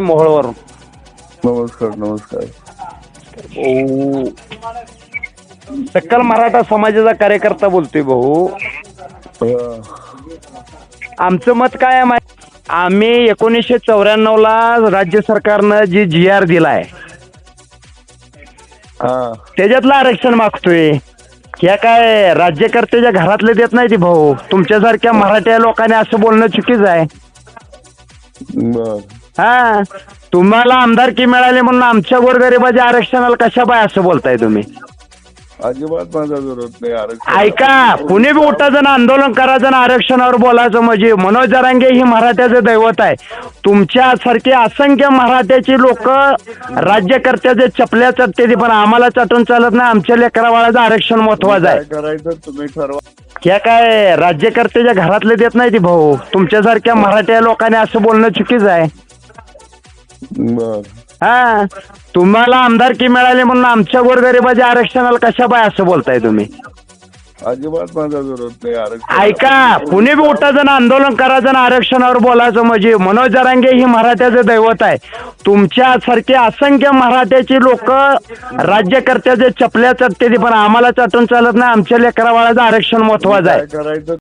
मोहोळवरून. नमस्कार नमस्कार. सकल मराठा समाजाचा कार्यकर्ता बोलतोय भाऊ. आमचं मत काय आहे माहिती? आम्ही एकोणीसशे चौऱ्याण्णव ला राज्य सरकारनं जी जी आर दिलाय. हा. त्याच्यातलं आरक्षण मागतोय. ह्या काय राज्यकर्त्याच्या घरातले देत नाही ती भाऊ तुमच्यासारख्या मराठ्या लोकांनी असं बोलणं चुकीचं आहे. बर. हा तुम्हाला आमदारकी मिळाली म्हणून आमच्या गोरगरिबाच्या आरक्षणाला कशा बाय असं बोलताय तुम्ही? अजिबात माझा विरोध नाही आरक्षण ऐका कुणी बी उठायचं ना आंदोलन करायचं ना आरक्षणावर बोलायचं म्हणजे मनोज जरांगे ही मराठ्याचं दैवत आहे. तुमच्यासारखे असंख्य मराठ्याची लोक राज्यकर्त्याचे चपल्या चटते पण आम्हाला चटून चालत नाही. आमच्या लेकरावाळाचं आरक्षण महत्वाचं काय आहे करायचं तुम्ही ठरवा. काय राज्यकर्त्याच्या घरातले देत नाही ती भाऊ. तुमच्यासारख्या मराठ्या लोकांनी असं बोलणं चुकीचं आहे. बर. हा तुम्हाला आमदारकी मिळाली म्हणून आमच्या गोरगरिबाच्या आरक्षणाला कशा बाय असं बोलताय तुम्ही? अजिबात माझा विरोध नाही आरक्षण. ऐका कुणी बी उठायचं ना आंदोलन करायचं ना आरक्षणावर बोलायचं म्हणजे मनोज जरांगे ही मराठ्याचं दैवत आहे. तुमच्यासारखे असंख्य मराठ्याची लोक राज्यकर्त्याचे चपल्या चटते पण आम्हाला चटून चालत नाही. आमच्या लेकरावाळाचं आरक्षण महत्वाचं आहे. काय करायचं?